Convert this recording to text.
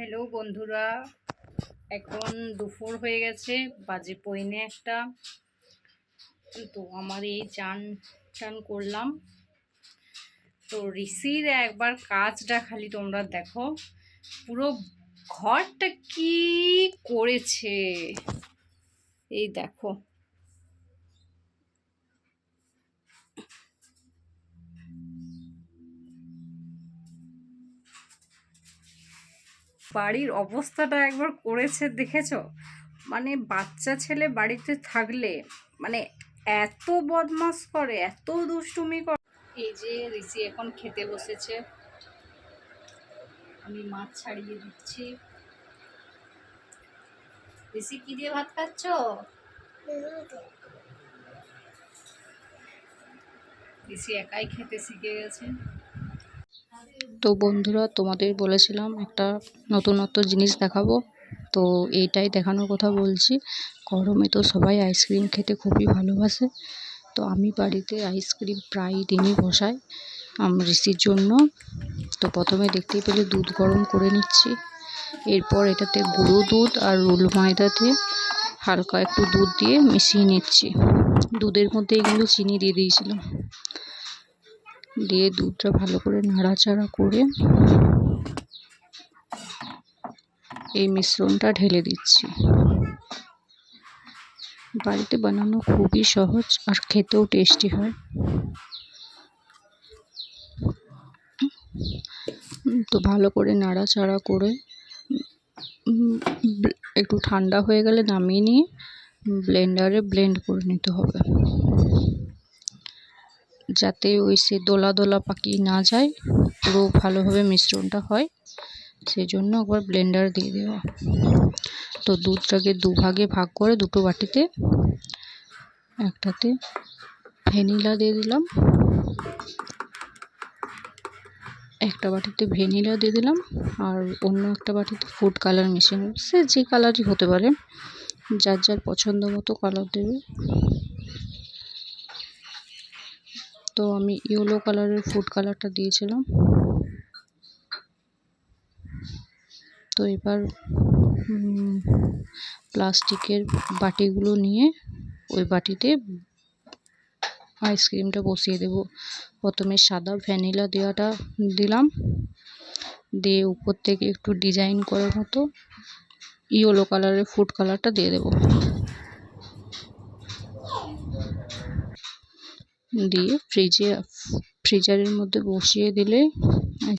Hello বন্ধুরা, এখন দুপুর হয়ে গেছে, বাজে পইনে একটা। তো আমার এই চান টান করলাম। তো ঋষির একবার কাজটা খালি তোমরা দেখো। পুরো ঘরটা কি করেছে? এই দেখো। বাড়ির অবস্থাটা একবার করেছে, দেখেছ? মানে বাচ্চা ছেলে বাড়িতে থাকলে মানে এত বদমাস করে, এত দুষ্টুমি করে এই যে ঋষি এখন খেতে বসেছে। আমি মাছ ছাড়িয়ে দিচ্ছি। ঋষি, কি দিয়ে ভাত খাচ্ছ? ঋষি একাই খেতে শিখে গেছে। তো বন্ধুরা, তোমাদের বলেছিলাম একটা নতুনত্ব জিনিস দেখাবো। তো এইটাই দেখানোর কথা বলছি। গরমে তো সবাই আইসক্রিম খেতে খুবই ভালোবাসে। তো আমি বাড়িতে আইসক্রিম প্রায় দিনই বসাই ঋষির জন্য। তো প্রথমে দেখতেই পেলে দুধ গরম করে নিচ্ছি। এরপর এটাতে গুঁড়ো দুধ আর রোল ময়দাতে হালকা একটু দুধ দিয়ে মিশিয়ে নিচ্ছি। দুধের মধ্যে এগুলো চিনি দিয়ে দিয়েছিলাম। দিয়ে দুধটা ভালো করে নাড়াচাড়া করে এই মিশ্রণটা ঢেলে দিচ্ছি। বাড়িতে বানানো খুবই সহজ আর খেতেও টেস্টি হয়। তো ভালো করে নাড়াচাড়া করে একটু ঠান্ডা হয়ে গেলে নামিয়ে নিয়ে ব্লেন্ডারে ব্লেন্ড করে নিতে হবে। যাতে ওই সে দোলা দোলা পাকিয়ে না যায়, পুরো ভালোভাবে মিশ্রণটা হয় সেই জন্য একবার ব্লেন্ডার দিয়ে দেওয়া। তো দুধটাকে দুভাগে ভাগ করে দুটো বাটিতে, একটাতে ভ্যানিলা দিয়ে দিলাম, একটা বাটিতে ভ্যানিলা দিয়ে দিলাম, আর অন্য একটা বাটিতে ফুড কালার মিশিয়ে সে যে কালারই হতে পারে, যার যার পছন্দ মতো কালার দেবে। তো আমি ইয়েলো কালারের ফুড কালারটা দিয়েছিলাম। তো এবার প্লাস্টিকের বাটিগুলো নিয়ে ওই বাটিতে আইসক্রিমটা বসিয়ে দেব। প্রথমে সাদা ভ্যানিলা দেওয়াটা দিলাম। দিয়ে উপর থেকে একটু ডিজাইন করার মতো ইয়েলো কালারের ফুড কালারটা দিয়ে দেব। দিয়ে ফ্রিজে ফ্রিজারের মধ্যে বসিয়ে দিলে